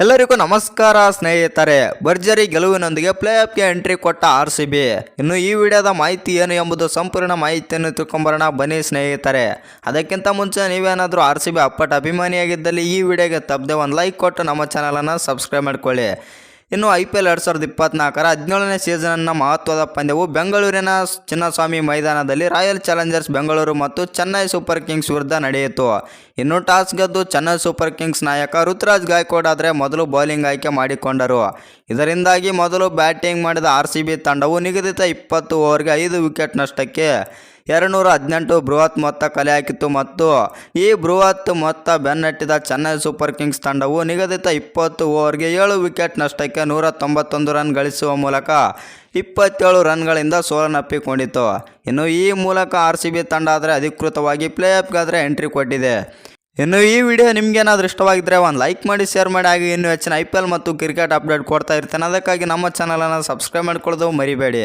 ಎಲ್ಲರಿಗೂ ನಮಸ್ಕಾರ ಸ್ನೇಹಿತರೆ, ಭರ್ಜರಿ ಗೆಲುವಿನೊಂದಿಗೆ ಪ್ಲೇ ಆಫ್ಗೆ ಎಂಟ್ರಿ ಕೊಟ್ಟ ಆರ್ ಸಿ ಬಿ. ಇನ್ನು ಈ ವಿಡಿಯೋದ ಮಾಹಿತಿ ಏನು ಎಂಬುದು ಸಂಪೂರ್ಣ ಮಾಹಿತಿಯನ್ನು ತಿಳ್ಕೊಂಬರೋಣ, ಬನ್ನಿ ಸ್ನೇಹಿತರೆ. ಅದಕ್ಕಿಂತ ಮುಂಚೆ ನೀವೇನಾದರೂ ಆರ್ ಸಿ ಬಿ ಅಪ್ಪಟ ಅಭಿಮಾನಿಯಾಗಿದ್ದಲ್ಲಿ ಈ ವಿಡಿಯೋಗೆ ತಪ್ಪದೆ ಒಂದು ಲೈಕ್ ಕೊಟ್ಟು ನಮ್ಮ ಚಾನಲನ್ನು ಸಬ್ಸ್ಕ್ರೈಬ್ ಮಾಡ್ಕೊಳ್ಳಿ. ಇನ್ನು ಐ ಪಿ ಎಲ್ ಎರಡು ಸಾವಿರದ ಇಪ್ಪತ್ನಾಲ್ಕರ ಹದಿನೇಳನೇ ಸೀಸನ್ನ ಮಹತ್ವದ ಪಂದ್ಯವು ಬೆಂಗಳೂರಿನ ಚಿನ್ನಸ್ವಾಮಿ ಮೈದಾನದಲ್ಲಿ ರಾಯಲ್ ಚಾಲೆಂಜರ್ಸ್ ಬೆಂಗಳೂರು ಮತ್ತು ಚೆನ್ನೈ ಸೂಪರ್ ಕಿಂಗ್ಸ್ ವಿರುದ್ಧ ನಡೆಯಿತು. ಇನ್ನು ಟಾಸ್ ಗೆದ್ದು ಚೆನ್ನೈ ಸೂಪರ್ ಕಿಂಗ್ಸ್ ನಾಯಕ ಋತುರಾಜ್ ಗಾಯಕ್ವಾಡ್ ಆದರೆ ಮೊದಲು ಬೌಲಿಂಗ್ ಆಯ್ಕೆ ಮಾಡಿಕೊಂಡರು. ಇದರಿಂದಾಗಿ ಮೊದಲು ಬ್ಯಾಟಿಂಗ್ ಮಾಡಿದ ಆರ್ ಸಿ ಬಿ ತಂಡವು ನಿಗದಿತ ಇಪ್ಪತ್ತು ಓವರ್ಗೆ ಐದು ವಿಕೆಟ್ ನಷ್ಟಕ್ಕೆ ಎರಡುನೂರ ಹದಿನೆಂಟು ಬೃಹತ್ ಮೊತ್ತ ಕಲೆ ಹಾಕಿತ್ತು ಮತ್ತು ಈ ಬೃಹತ್ ಮೊತ್ತ ಬೆನ್ನಟ್ಟಿದ ಚೆನ್ನೈ ಸೂಪರ್ ಕಿಂಗ್ಸ್ ತಂಡವು ನಿಗದಿತ ಇಪ್ಪತ್ತು ಓವರ್ಗೆ ಏಳು ವಿಕೆಟ್ ನಷ್ಟಕ್ಕೆ ನೂರ ತೊಂಬತ್ತೊಂದು ರನ್ ಗಳಿಸುವ ಮೂಲಕ ಇಪ್ಪತ್ತೇಳು ರನ್ಗಳಿಂದ ಸೋಲನ್ನಪ್ಪಿಕೊಂಡಿತು ಇನ್ನು ಈ ಮೂಲಕ ಆರ್ ಸಿ ಬಿ ತಂಡ ಆದರೆ ಅಧಿಕೃತವಾಗಿ ಪ್ಲೇ ಆಫ್ಗಾದರೆ ಎಂಟ್ರಿ ಕೊಟ್ಟಿದೆ. ಇನ್ನು ಈ ವಿಡಿಯೋ ನಿಮ್ಗೇನಾದ್ರೂ ಇಷ್ಟವಾಗಿದ್ದರೆ ಒಂದು ಲೈಕ್ ಮಾಡಿ, ಶೇರ್ ಮಾಡಿ, ಹಾಗೆ ಇನ್ನೂ ಹೆಚ್ಚಿನ ಐ ಪಿ ಎಲ್ ಮತ್ತು ಕ್ರಿಕೆಟ್ ಅಪ್ಡೇಟ್ ಕೊಡ್ತಾ ಇರ್ತೇನೆ. ಅದಕ್ಕಾಗಿ ನಮ್ಮ ಚಾನಲನ್ನು ಸಬ್ಸ್ಕ್ರೈಬ್ ಮಾಡ್ಕೊಳ್ಳೋದು ಮರಿಬೇಡಿ.